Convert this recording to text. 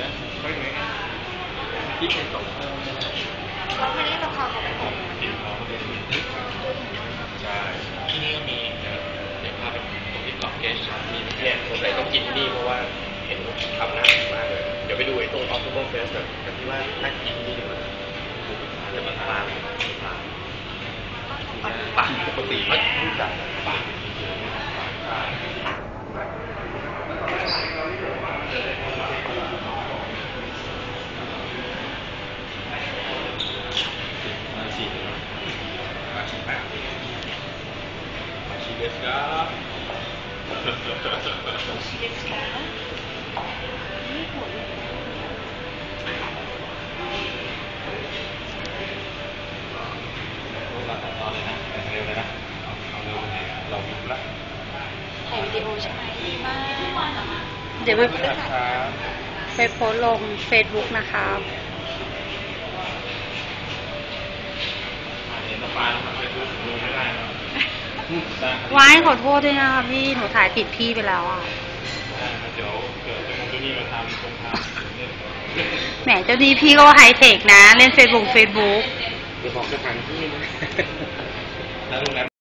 ตกเพิ่มไม่ได้เราไม่ได้ราคาของผมติดเราก็เป็นใช่ที่นี่ก็มีเดี๋ยวพาไปตรงที่เกาะเกสมีเนี่ยผมเลยต้องกินนี่เพราะว่าเห็นทำหน่ากินมากเลย เดี๋ยวไปดูไอ้ตรงออฟฟิศเฟสกันที่ว่าน่ากินที่นี่ดีกว่าจะมาปลาปลาปลาปกติไม่รู้จักปลา มาฉีด มาฉีดมากมาฉีดเดสก้าชีวิตค่ะนี่หัวเลยเราตัดตอนเลยนะแต่งเร็วเลยนะเอาเร็วไปไหนอะเรายุบละถ่ายวิดีโอใช่ไหมดีมากเดี๋ยวมันไปครับไปโพสต์ลง Facebook นะครับ เห็นสปาแล้วมันไปดูถึงรูไม่ได้นะ ไว้ขอโทษด้วยนะคะพี่หนูถ่ายผิดที่ไปแล้วอะเดี๋ยวเกิดจะมองตัวนี้มาทำตรงทำเนี่ยแหมเจ้าดีพี่ก็ไฮเทคนะ เล่น Facebook Facebook เดี๋ยวบอกสถานที่นะ